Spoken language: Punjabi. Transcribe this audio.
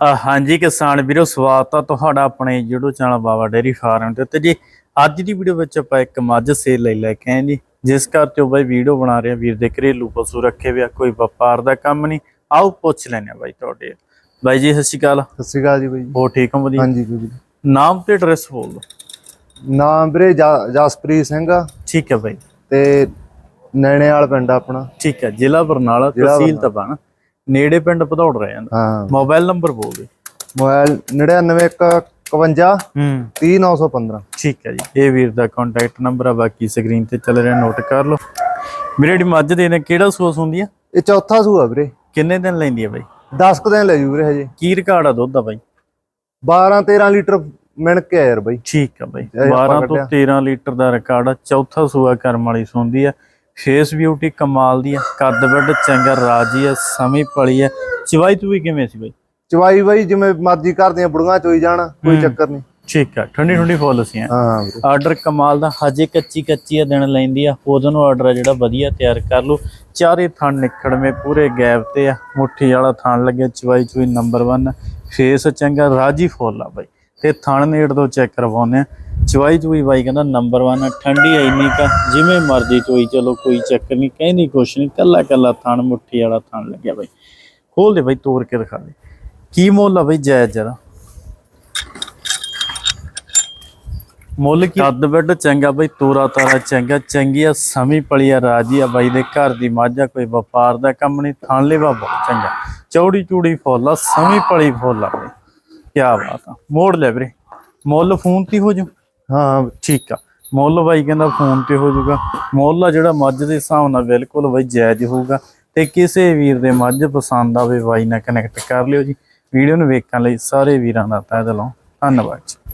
ਹਾਂਜੀ ਕਿਸਾਨ ਵੀਰੋ ਸਵਾਗਤ ਆ ਤੁਹਾਡਾ ਆਪਣੇ YouTube channel Baba dairy farm ਤੇ। ਤੇ ਜੀ ਅੱਜ ਦੀ ਵੀਡੀਓ ਵਿੱਚ ਆਪਾਂ ਇੱਕ ਮੱਝ ਸੇਲ ਲਈ ਲੈ ਕੇ ਆਏ ਜੀ। ਜਿਸ ਕਰਕੇ ਉਹ ਬਾਈ ਵੀਡੀਓ ਬਣਾ ਰਹੇ ਆ। ਵੀਰ ਦੇ ਘਰੇਲੂ ਪਸ਼ੂ ਰੱਖੇ ਵਿਆ ਕੋਈ ਵਪਾਰ ਦਾ ਕੰਮ ਨਹੀਂ। ਆਓ ਪੁੱਛ ਲੈਣੇ ਆ ਬਾਈ ਤੁਹਾਡੇ। ਬਾਈ ਜੀ ਸਤਿ ਸ਼੍ਰੀ ਅਕਾਲ। ਸਤਿ ਸ਼੍ਰੀ ਅਕਾਲ ਜੀ ਬਾਈ ਹੋ ਠੀਕ ਹੋ ਵਧੀਆ? ਹਾਂਜੀ ਜੀ ਨਾਮ ਤੇ ਐਡਰੈਸ ਬੋਲ ਦਿਓ। ਨਾਮ ਵੀਰੇ ਜਸਪ੍ਰੀਤ ਸਿੰਘ ਆ। ਠੀਕ ਹੈ ਬਾਈ। ਤੇ ਨੈਣੇਵਾਲ ਪਿੰਡ ਆ ਆਪਣਾ। ਠੀਕ ਹੈ ਜ਼ਿਲ੍ਹਾ ਬਰਨਾਲਾ ਤਹਿਸੀਲ ਤਪਾਣਾ ਨੇੜੇ ਪਿੰਡ ਭਦੌੜ ਰਹਿ ਜਾਂਦਾ। ਹਾਂ। ਮੋਬਾਈਲ ਨੰਬਰ ਬੋਲ ਦੇ ਮੋਬਾਈਲ 9951 ਹੂੰ। 30915 ਠੀਕ ਹੈ ਜੀ। ਇਹ ਵੀਰ ਦਾ ਕੰਟੈਕਟ ਨੰਬਰ ਆ ਬਾਕੀ ਸਕਰੀਨ ਤੇ ਚੱਲ ਰਿਹਾ ਨੋਟ ਕਰ ਲਓ। ਵੀਰੇ ਜਿਹੜੀ ਮੱਝ ਦੇ ਨੇ ਕਿਹੜਾ ਸੂਸ ਹੁੰਦੀ ਆ? ਇਹ ਚੌਥਾ ਸੂਆ ਵੀਰੇ। ਕਿੰਨੇ ਦਿਨ ਲੈਂਦੀ ਆ ਬਾਈ? 10 ਕੁ ਦਿਨ ਲੈ ਜੂ ਵੀਰੇ ਹਜੇ। ਕੀ ਰਿਕਾਰਡ ਆ ਦੁੱਧ ਦਾ ਬਾਈ? 12 13 ਲੀਟਰ ਮਿਣ ਕੇ ਆ ਯਾਰ ਬਾਈ। ਠੀਕ ਆ ਬਾਈ। ਇਹ ਆਪਾਂ 12 ਤੋਂ ਕੱਢਿਆ। 13 ਲੀਟਰ ਦਾ ਰਿਕਾਰਡ ਆ। ਚੌਥਾ ਸੂਆ ਕਰਮ ਵਾਲੀ ਸੁੰਦੀ ਆ। ਫੇਸ ਬਿਊਟੀ ਕਮਾਲ ਦੀ ਆ ਕੱਦ ਵੱਡ ਚੰਗਾ ਰਾਜੀ ਆ ਸਮੀ ਪਲੀ ਆ ਚਵਾਈ ਤੂੰ ਵੀ ਕਿਵੇਂ ਸੀ ਬਾਈ? ਚਵਾਈ ਬਾਈ ਜਿਵੇਂ ਮਰਜ਼ੀ ਕਰਦੀਆਂ ਬੁੜੀਆਂ ਚੋਈ ਜਾਣਾ ਕੋਈ। ਚੱਕਰ ਨਹੀਂ। ਠੀਕ ਆ ਠੰਡੀ ਠੰਡੀ ਫੁੱਲ ਸੀ ਹਾਂ। ਆਰਡਰ ਕਮਾਲ ਦਾ ਹਜੇ ਕੱਚੀ ਕੱਚੀ ਆ ਦਿਨ ਲੈਂਦੀ ਆ। ਉਦੋਂ ਨੂੰ ਆਰਡਰ ਆ ਜਿਹੜਾ ਵਧੀਆ ਤਿਆਰ ਕਰ ਲਓ ਚਾਰੇ ਥਣ ਨਿਕੜਵੇਂ ਪੂਰੇ ਗੈਪ ਤੇ ਆ। ਮੁੱਠੀ ਵਾਲਾ ਥਣ ਲੱਗਿਆ ਚਵਾਈ ਚੁਈ ਨੰਬਰ 1 ਫੇਸ ਚੰਗਾ ਰਾਜੀ ਫੁੱਲ ਆ ਬਾਈ। ਤੇ ਥਣ ਨੇੜ ਤੋਂ ਚੈੱਕ ਕਰਵਾਉਂਦੇ ਆ। ਚਵਾਈ ਚੁਈ ਬਾਈ ਕਹਿੰਦਾ ਨੰਬਰ 1 ਠੰਡੀ ਆ ਇੰਨੀ ਕਾ, ਜਿਵੇਂ ਮਰਜ਼ੀ ਚੋਈ ਚਲੋ, ਕੋਈ ਚੱਕਰ ਨਹੀਂ ਕਹਿੰਦੀ ਕੁਛ ਨਹੀਂ ਕੱਲਾ ਕੱਲਾ ਥਣ, ਮੁੱਠੀ ਵਾਲਾ ਥਣ ਲੱਗਿਆ ਬਾਈ। ਖੋਲ ਦੇ ਬਾਈ ਤੋੜ ਕੇ ਦਿਖਾ ਦੇ। ਕੀ ਮੁੱਲ ਆ ਬਾਈ ਜਾਇਜ਼ ਜਰਾ? ਮੁੱਲ ਕੀ? ਕੱਦ ਵੱਡ ਚੰਗਾ ਬਾਈ, ਤੋਰਾ ਤਾਰਾ ਚੰਗਾ, ਚੰਗੀ ਆ, ਸਮੀ ਪਲੀ ਆ, ਰਾਜੀ ਆ ਬਾਈ ਦੇ ਘਰ ਦੀ ਮਾਝਾ ਕੋਈ ਵਪਾਰ ਦਾ ਕੰਮ ਨਹੀਂ ਥਾਂ ਲੈਵਾ ਬਹੁਤ ਚੰਗਾ। ਚੌੜੀ ਚੂੜੀ ਫੋਲਾ ਸਮੀ ਪਲੀ ਫੋਲਾ ਬਾਈ ਬਈ। ਕੀ ਬਾਤ ਆ। ਮੋੜ ਲੈ ਵੀਰੇ। ਮੁੱਲ ਫੋਨ ਤੇ ਹੋ ਜੂ। ਹਾਂ, ਠੀਕ ਆ। ਮੁੱਲ ਬਾਈ ਕਹਿੰਦਾ ਫੋਨ ਤੇ ਹੋ ਜਾਊਗਾ। ਮੁੱਲ ਆ ਜਿਹੜਾ ਮੱਝ ਦੇ ਹਿਸਾਬ ਨਾਲ ਬਿਲਕੁਲ ਬਾਈ ਜਾਇਜ਼ ਹੋਊਗਾ। ਤੇ ਕਿਸੇ ਵੀਰ ਦੇ ਮੱਝ ਪਸੰਦ ਆਵੇ ਬਾਈ ਨਾਲ ਕਨੈਕਟ ਕਰ ਲਿਓ ਜੀ। ਵੀਡੀਓ ਨੂੰ ਵੇਖਣ ਲਈ ਸਾਰੇ ਵੀਰਾਂ ਦਾ ਤਹਿ ਦਿਲੋਂ ਧੰਨਵਾਦ ਜੀ।